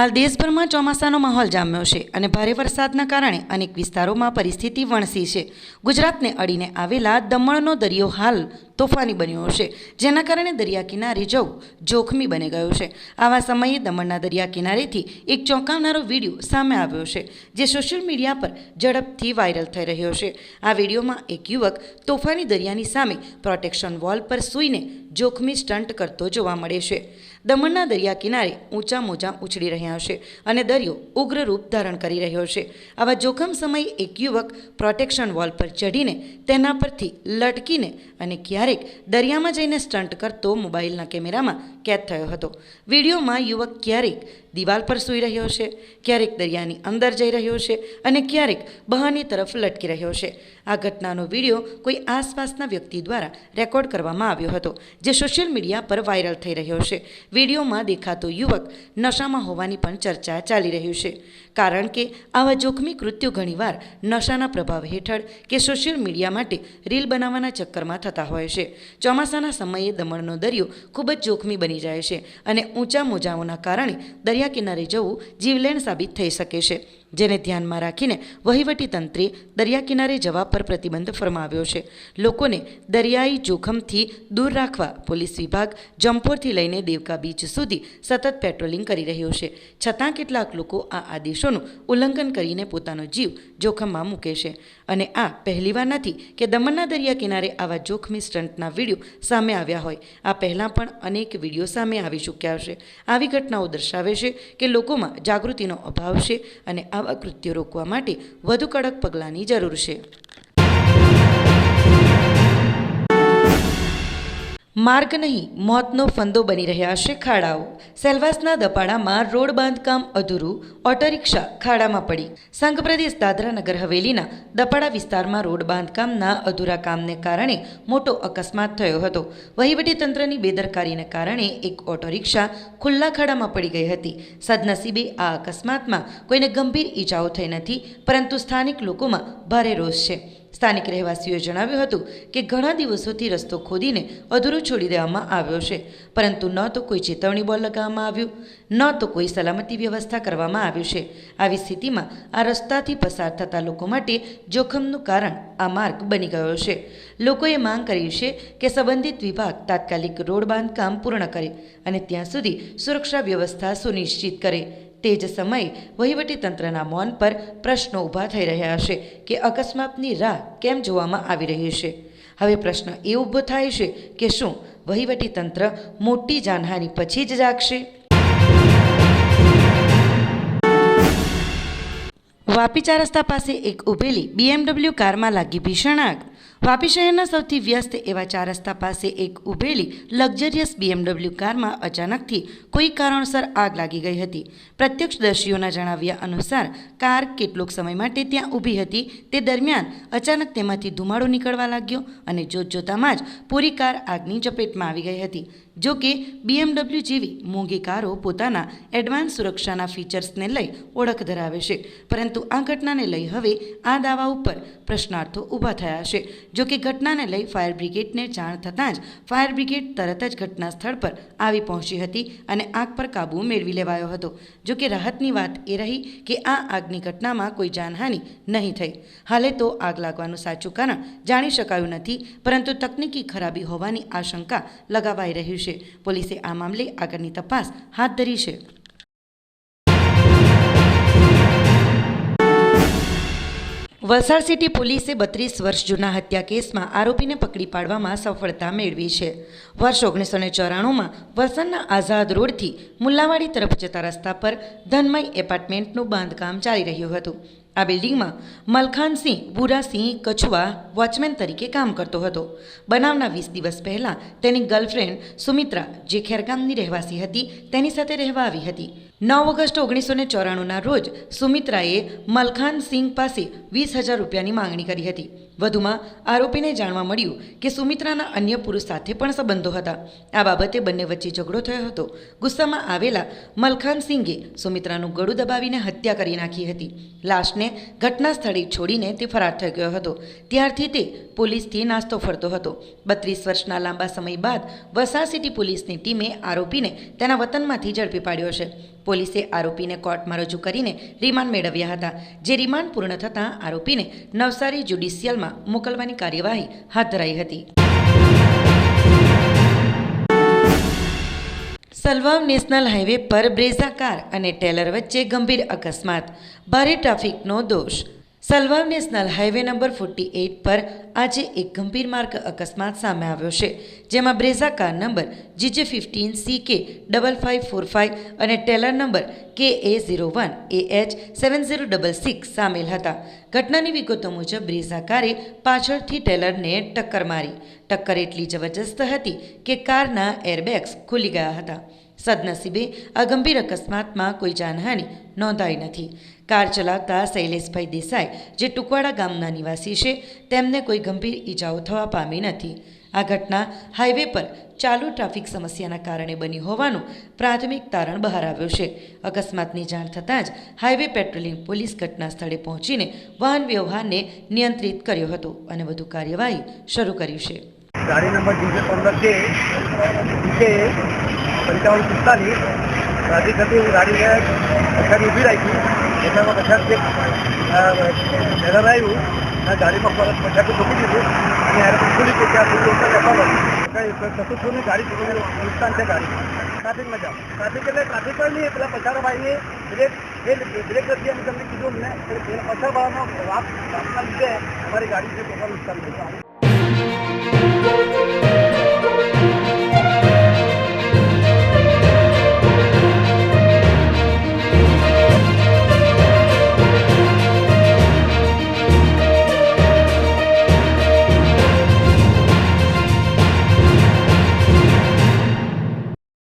હાલ દેશભરમાં ચોમાસાનો માહોલ જામ્યો છે અને ભારે વરસાદના કારણે અનેક વિસ્તારોમાં પરિસ્થિતિ વણસી છે. ગુજરાતને અડીને આવેલા દમણનો દરિયો હાલ તોફાની બન્યો છે, જેના કારણે દરિયા કિનારે જવું જોખમી બની ગયું છે. આવા સમયે દમણના દરિયા કિનારેથી એક ચોંકાવનારો વીડિયો સામે આવ્યો છે, જે સોશિયલ મીડિયા પર ઝડપથી વાયરલ થઈ રહ્યો છે. આ વિડીયોમાં એક યુવક તોફાની દરિયાની સામે પ્રોટેક્શન વોલ પર સૂઈને જોખમી સ્ટન્ટ કરતો જોવા મળે છે. દમણના દરિયા કિનારે ઊંચા મોજા ઉછળી રહ્યા છે અને દરિયો ઉગ્ર રૂપ ધારણ કરી રહ્યો છે આવા જોખમ સમયે એક યુવક પ્રોટેક્શન વોલ પર ચઢીને તેના પરથી લટકીને અને ક્યારેક દરિયામાં જઈને સ્ટન્ટ કરતો મોબાઈલના કેમેરામાં કેદ થયો હતો. વિડીયોમાં યુવક ક્યારેક દિવાલ પર સૂઈ રહ્યો છે, ક્યારેક દરિયાની અંદર જઈ રહ્યો છે અને ક્યારેક બહારની તરફ લટકી રહ્યો છે. આ ઘટનાનો વીડિયો કોઈ આસપાસના વ્યક્તિ દ્વારા રેકોર્ડ કરવામાં આવ્યો હતો, જે સોશિયલ મીડિયા પર વાયરલ થઈ રહ્યો છે. વિડીયોમાં દેખાતો યુવક નશામાં હોવાની પણ ચર્ચા ચાલી રહ્યું છે. કારણ કે આવા જોખમી કૃત્યો ઘણીવાર નશાના પ્રભાવ હેઠળ કે સોશિયલ મીડિયા માટે રીલ બનાવવાના ચક્કરમાં થતા હોય છે. ચોમાસાના સમયે દમણનો દરિયો ખૂબ જ જોખમી બની જાય છે અને ઊંચા મોજાઓના કારણે દરિયા કિનારે જવું જીવલેણ સાબિત થઈ શકે છે. જેને ધ્યાનમાં રાખીને વહીવટી તંત્રે દરિયા કિનારે જવા પર પ્રતિબંધ ફરમાવ્યો છે. લોકોને દરિયાઈ જોખમથી દૂર રાખવા પોલીસ વિભાગ જમ્પોરથી લઈને દેવકા બીચ સુધી સતત પેટ્રોલિંગ કરી રહ્યો છે. છતાં કેટલાક લોકો આ આદેશોનું ઉલ્લંઘન કરીને પોતાનો જીવ જોખમમાં મૂકે છે. અને આ પહેલીવાર નથી કે દમણના દરિયા કિનારે આવા જોખમી સ્ટન્ટના વીડિયો સામે આવ્યા હોય. આ પહેલાં પણ અનેક વીડિયો સામે આવી ચૂક્યા છે આવી ઘટનાઓ દર્શાવે છે કે લોકોમાં જાગૃતિનો અભાવ છે અને આવા કૃત્યો રોકવા માટે વધુ કડક પગલાંની જરૂર છે. માર્ગ નહીં, મોતનો ફંદો બની રહ્યા છે ખાડાઓ. સેલવાસના દપાડામાં રોડ બાંધકામ અધૂરું, ઓટો રિક્ષા ખાડામાં પડી. સંઘ પ્રદેશ દાદરા નગર હવેલીના દપાડા વિસ્તારમાં રોડ બાંધકામના અધૂરા કામને કારણે મોટો અકસ્માત થયો હતો. વહીવટીતંત્રની બેદરકારીને કારણે એક ઓટો રિક્ષા ખુલ્લા ખાડામાં પડી ગઈ હતી. સદનસીબે આ અકસ્માતમાં કોઈને ગંભીર ઈજાઓ થઈ નથી, પરંતુ સ્થાનિક લોકોમાં ભારે રોષ છે. સ્થાનિક રહેવાસીઓએ જણાવ્યું હતું કે ઘણા દિવસોથી રસ્તો ખોદીને અધૂરો છોડી દેવામાં આવ્યો છે. પરંતુ ન તો કોઈ ચેતવણી બોર્ડ લગાવવામાં આવ્યું, ન તો કોઈ સલામતી વ્યવસ્થા કરવામાં આવ્યું છે. આવી સ્થિતિમાં આ રસ્તાથી પસાર થતા લોકો માટે જોખમનું કારણ આ માર્ગ બની ગયો છે. લોકોએ માંગ કરી છે કે સંબંધિત વિભાગ તાત્કાલિક રોડ બાંધકામ પૂર્ણ કરે અને ત્યાં સુધી સુરક્ષા વ્યવસ્થા સુનિશ્ચિત કરે. તે જ સમયે વહીવટીતંત્રના મૌન પર પ્રશ્નો ઊભા થઈ રહ્યા છે કે અકસ્માતની રાહ કેમ જોવામાં આવી રહી છે? હવે પ્રશ્ન એ ઊભો થાય છે કે શું વહીવટીતંત્ર મોટી જાનહાનિ પછી જ જાગશે? વાપીચા રસ્તા પાસે એક ઉભેલી બીએમડબલ્યુ કારમાં લાગી ભીષણ આગ. વાપી શહેરના સૌથી વ્યસ્ત એવા ચાર રસ્તા પાસે એક ઊભેલી લક્ઝરિયસ બીએમડબલ્યુ કારમાં અચાનકથી કોઈ કારણસર આગ લાગી ગઈ હતી. પ્રત્યક્ષદર્શીઓના જણાવ્યા અનુસાર, કાર કેટલોક સમય માટે ત્યાં ઊભી હતી. તે દરમિયાન અચાનક તેમાંથી ધુમાડો નીકળવા લાગ્યો અને જોતજોતામાં જ પૂરી કાર આગની ચપેટમાં આવી ગઈ હતી. જો કે બીએમડબલ્યુ જેવી મોંઘી કારો પોતાના એડવાન્સ સુરક્ષાના ફીચર્સને લઈ ઓળખ ધરાવે છે. પરંતુ આ ઘટનાને લઈ હવે આ દાવા ઉપર પ્રશ્નાર્થો ઊભા થયા છે. જો કે ઘટનાને લઈ ફાયર બ્રિગેડને જાણ થતાં જ ફાયર બ્રિગેડ તરત જ ઘટના સ્થળ પર આવી પહોંચી હતી અને આગ પર કાબૂ મેળવી લેવાયો હતો. જો કે રાહતની વાત એ રહી કે આ આગની ઘટનામાં કોઈ જાનહાનિ નહીં થઈ. હાલે તો આગ લાગવાનું સાચું કારણ જાણી શકાયું નથી, પરંતુ તકનીકી ખરાબી હોવાની આશંકા લગાવાઈ રહી છે. પોલીસે આ મામલે આગળની તપાસ હાથ ધરી છે. વલસાડ સિટી પોલીસે બત્રીસ વર્ષ જૂના હત્યા કેસમાં આરોપીને પકડી પાડવામાં સફળતા મેળવી છે. વર્ષ ઓગણીસો ને ચોરાણુંમાં વલસાડના આઝાદ રોડથી મુલ્લાવાડી તરફ જતા રસ્તા પર ધનમય એપાર્ટમેન્ટનું બાંધકામ ચાલી રહ્યું હતું. આ બિલ્ડિંગમાં મલખાનસિંહ બુરાસિંહ કછુઆ વોચમેન તરીકે કામ કરતો હતો. બનાવના વીસ દિવસ પહેલાં તેની ગર્લફ્રેન્ડ સુમિત્રા, જે ખેરગામની રહેવાસી હતી, તેની સાથે રહેવા આવી હતી. નવ ઓગસ્ટ ઓગણીસો ને ચોરાણુંના રોજ સુમિત્રાએ મલખાન સિંહ પાસે વીસ હજાર રૂપિયાની માંગણી કરી હતી. વધુમાં આરોપીને જાણવા મળ્યું કે સુમિત્રાના અન્ય પુરુષ સાથે પણ સંબંધો હતા. આ બાબતે બંને વચ્ચે ઝઘડો થયો હતો. ગુસ્સામાં આવેલા મલખાન સિંઘે સુમિત્રાનું ગળું દબાવીને હત્યા કરી નાખી હતી. લાશને ઘટના સ્થળે છોડીને તે ફરાર થઈ ગયો હતો. ત્યારથી તે પોલીસથી નાસ્તો ફરતો હતો. બત્રીસ વર્ષના લાંબા સમય બાદ વલસાડ સિટી પોલીસની ટીમે આરોપીને તેના વતનમાંથી ઝડપી પાડ્યો છે. પોલીસે આરોપીને કોર્ટમાં રજૂ કરીને રિમાન્ડ મેળવ્યા હતા. જે રિમાન્ડ પૂર્ણ થતાં આરોપીને નવસારી જ્યુડિશિયલમાં મોકલવાની કાર્યવાહી હાથ ધરાઈ હતી. સલવામ નેશનલ હાઈવે પર બ્રેઝા કાર અને ટેલર વચ્ચે ગંભીર અકસ્માત. ભારે ટ્રાફિકનો દોષ સલવામ national highway number forty eight પર આજે એક ગંભીર માર્ગ અકસ્માત સામે આવ્યો છે, જેમાં Brezza car number GJ fifteen C K double five four five અને trailer number K A zero one A H seven zero double six સામેલ હતા. ઘટનાની વિગતો મુજબ બ્રેઝા કારે પાછળથી ટેલરને ટક્કર મારી. ટક્કર એટલી જબરજસ્ત હતી કે કારના એરબેગ્સ ખુલી ગયા હતા. સદનસીબે આ ગંભીર અકસ્માતમાં કોઈ જાનહાનિ નોંધાઈ નથી. કાર ચલાવતા શૈલેષભાઈ દેસાઈ, જે ટુકવાડા ગામના નિવાસી છે, તેમને કોઈ ગંભીર ઈજાઓ થવા પામી નથી. આ ઘટના હાઈવે પર ચાલુ ટ્રાફિક સમસ્યાના કારણે બની હોવાનું પ્રાથમિક તારણ બહાર આવ્યું છે. અકસ્માતની જાણ થતાં જ હાઈવે પેટ્રોલિંગ પોલીસ ઘટના સ્થળે પહોંચીને વાહન વ્યવહારને નિયંત્રિત કર્યો હતો અને વધુ કાર્યવાહી શરૂ કરી છે. ગાડી નંબર પંદર છે પંચાવન પિસ્તાલીસ ટ્રાફિક થતી હું ગાડીને પછાડી ઊભી રાખી. એટલામાં પછાડી એક એરર આવ્યું. આ ગાડીમાં પરત પછાતું ચૂકી દીધું. અને એરર ખુલી કે ત્યાં સુધી કંઈ થતું છું ને ગાડી થોડું નુકસાન છે ગાડી ટ્રાફિકમાં જાઓ. ટ્રાફિક એટલે ટ્રાફિક પર નહીં, પેલા પછાડો બ્રેક એ બ્રેક નથી અમે તમને કીધું અમને એટલે પછાડ ભાવમાં વાત આપના લીધે અમારી ગાડી છે નુકસાન થયું.